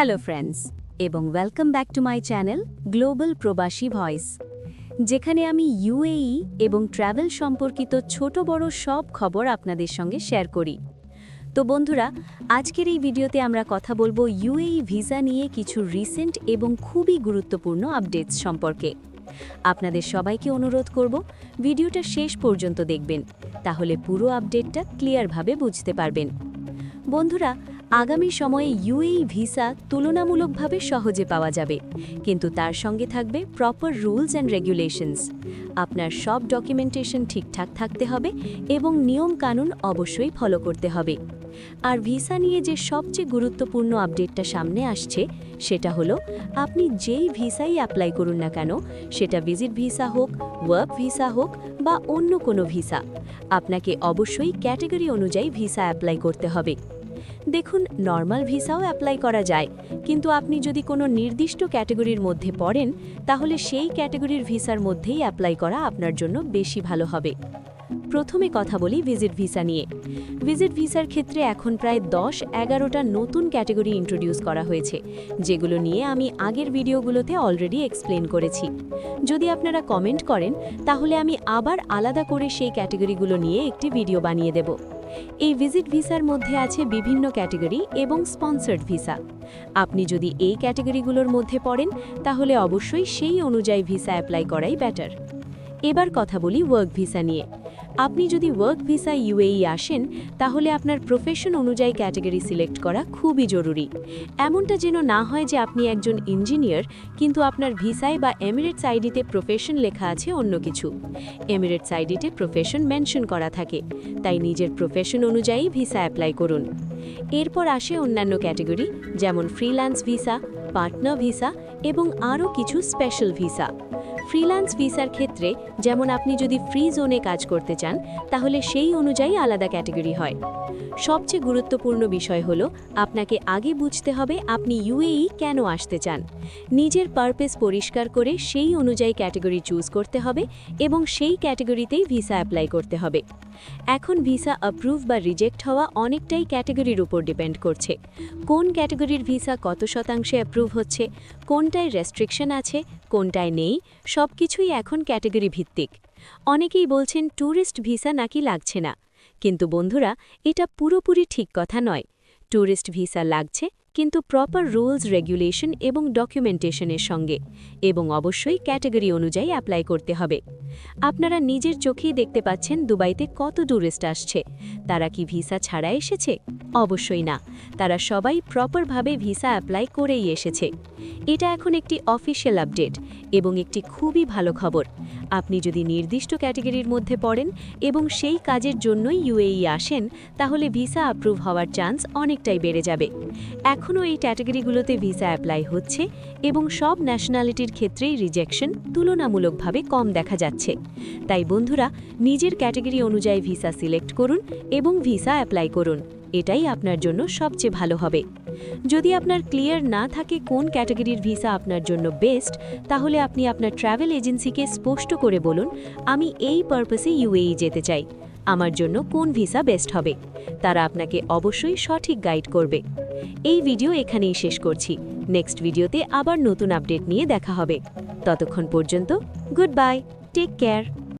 Hello friends এবং welcome back to my channel global Probashi voice যেখানে আমি UAE এবং ট্রাভেল সম্পর্কিত ছোট বড় সব খবর আপনাদের সঙ্গে শেয়ার করি। তো বন্ধুরা, আজকের এই ভিডিওতে আমরা কথা বলব ইউএই ভিসা নিয়ে কিছু রিসেন্ট এবং খুবই গুরুত্বপূর্ণ আপডেটস সম্পর্কে। আপনাদের সবাইকে অনুরোধ করব, ভিডিওটা শেষ পর্যন্ত দেখবেন, তাহলে পুরো আপডেটটা ক্লিয়ারভাবে বুঝতে পারবেন। বন্ধুরা আগামী সময়ে ইউএই ভিসা তুলনামূলকভাবে সহজে পাওয়া যাবে, কিন্তু তার সঙ্গে থাকবে প্রপার রুলস অ্যান্ড রেগুলেশনস আপনার সব ডকুমেন্টেশন ঠিকঠাক থাকতে হবে এবং নিয়ম কানুন অবশ্যই ফলো করতে হবে। আর ভিসা নিয়ে যে সবচেয়ে গুরুত্বপূর্ণ আপডেটটা সামনে আসছে, সেটা হলো আপনি যেই ভিসাই অ্যাপ্লাই করুন না কেন, সেটা ভিজিট ভিসা হোক ওয়ার্ক ভিসা হোক বা অন্য কোনো ভিসা, আপনাকে অবশ্যই ক্যাটাগরি অনুযায়ী ভিসা অ্যাপ্লাই করতে হবে। দেখুন নর্মাল ভিসাও অ্যাপ্লাই করা যায়। কিন্তু আপনি যদি কোনো নির্দিষ্ট ক্যাটাগরির মধ্যে পড়েন, তাহলে সেই ক্যাটাগরির ভিসার মধ্যেই অ্যাপ্লাই করা আপনার জন্য বেশি ভালো হবে। প্রথমে কথা বলি ভিজিট ভিসা নিয়ে। ভিজিট ভিসার ক্ষেত্রে এখন প্রায় দশ, এগারোটা নতুন ক্যাটাগরি ইন্ট্রোডিউস করা হয়েছে, যেগুলো নিয়ে আমি আগের ভিডিওগুলোতে অলরেডি এক্সপ্লেন করেছি। যদি আপনারা কমেন্ট করেন, তাহলে আমি আবার আলাদা করে সেই ক্যাটাগরিগুলো নিয়ে একটি ভিডিও বানিয়ে দেব। এই ভিজিট ভিসার মধ্যে আছে বিভিন্ন ক্যাটেগরি এবং স্পন্সার্ড ভিসা। আপনি যদি এই ক্যাটাগরিগুলোর মধ্যে পড়েন, তাহলে অবশ্যই সেই অনুযায়ী ভিসা অ্যাপ্লাই করাই বেটার। এবার কথা বলি ওয়ার্ক ভিসা নিয়ে। আপনি যদি ওয়ার্ক ভিসা ইউএই আসেন, তাহলে আপনার প্রফেশন অনুযায়ী ক্যাটাগরি সিলেক্ট করা খুবই জরুরি। এমনটা যেন না হয় যে আপনি একজন ইঞ্জিনিয়ার কিন্তু আপনার ভিসায় বা এমিরেটস আইডিতে প্রফেশন লেখা আছে অন্য কিছু। এমিরেটস আইডিতে প্রফেশন মেনশন করা থাকে, তাই নিজের প্রফেশন অনুযায়ী ভিসা অ্যাপ্লাই করুন। এরপর আসে অন্যান্য ক্যাটাগরি যেমন ফ্রিল্যান্স ভিসা পার্টনার ভিসা এবং আরও কিছু স্পেশাল ভিসা ফ্রিল্যান্স ভিসার ক্ষেত্রে যেমন আপনি যদি ফ্রি জোনে কাজ করতে চান, তাহলে সেই অনুযায়ী আলাদা ক্যাটাগরি হয়। সবচেয়ে গুরুত্বপূর্ণ বিষয় হলো, আপনাকে আগে বুঝতে হবে আপনি ইউএই কেন আসতে চান। নিজের পারপেস পরিষ্কার করে সেই অনুযায়ী ক্যাটাগরি চুজ করতে হবে এবং সেই ক্যাটাগরিতেই ভিসা অ্যাপ্লাই করতে হবে। এখন ভিসা অ্যাপ্রুভ বা রিজেক্ট হওয়া অনেকটাই ক্যাটাগরির উপর ডিপেন্ড করছে। কোন ক্যাটাগরির ভিসা কত শতাংশে অ্যাপ্রুভ হচ্ছে, কোনটায় রেস্ট্রিকশন আছে, কোনটায় নেই সব কিছুই এখন ক্যাটাগরি ভিত্তিক। অনেকেই বলছেন ট্যুরিস্ট ভিসা নাকি লাগছে না। কিন্তু বন্ধুরা, এটা পুরোপুরি ঠিক কথা নয়। ট্যুরিস্ট ভিসা লাগছে কিন্তু প্রপার রুলস রেগুলেশন এবং ডকুমেন্টেশনের সঙ্গে এবং অবশ্যই ক্যাটাগরি অনুযায়ী অ্যাপ্লাই করতে হবে। আপনারা নিজের চোখেই দেখতে পাচ্ছেন দুবাইতে কত ট্যুরিস্ট আসছে। তারা কি ভিসা ছাড়া এসেছে? অবশ্যই না। তারা সবাই প্রপারভাবে ভিসা অ্যাপ্লাই করেই এসেছে। এটা এখন একটি অফিসিয়াল আপডেট এবং একটি খুবই ভালো খবর। আপনি যদি নির্দিষ্ট ক্যাটাগরির মধ্যে পড়েন এবং সেই কাজের জন্যই ইউএই আসেন, তাহলে ভিসা অ্যাপ্রুভ হওয়ার চান্স অনেকটাই বেড়ে যাবে। এখনও এই ক্যাটাগরিগুলোতে ভিসা অ্যাপ্লাই হচ্ছে এবং সব ন্যাশনালিটির ক্ষেত্রেই রিজেকশন তুলনামূলকভাবে কম দেখা যাচ্ছে। তাই বন্ধুরা, নিজের ক্যাটাগরি অনুযায়ী ভিসা সিলেক্ট করুন এবং ভিসা অ্যাপ্লাই করুন। এটাই আপনার জন্য সবচেয়ে ভালো হবে। যদি আপনার ক্লিয়ার না থাকে কোন ক্যাটাগরির ভিসা আপনার জন্য বেস্ট, তাহলে আপনি আপনার ট্রাভেল এজেন্সিকে স্পষ্ট করে বলুন, আমি এই পারপাসে ইউএই যেতে চাই। আমার জন্য কোন ভিসা বেস্ট হবে? তারা আপনাকে অবশ্যই সঠিক গাইড করবে। এই ভিডিও এখানেই শেষ করছি। নেক্সট ভিডিওতে আবার নতুন আপডেট নিয়ে দেখা হবে। ততক্ষণ পর্যন্ত গুড বাই, টেক কেয়ার।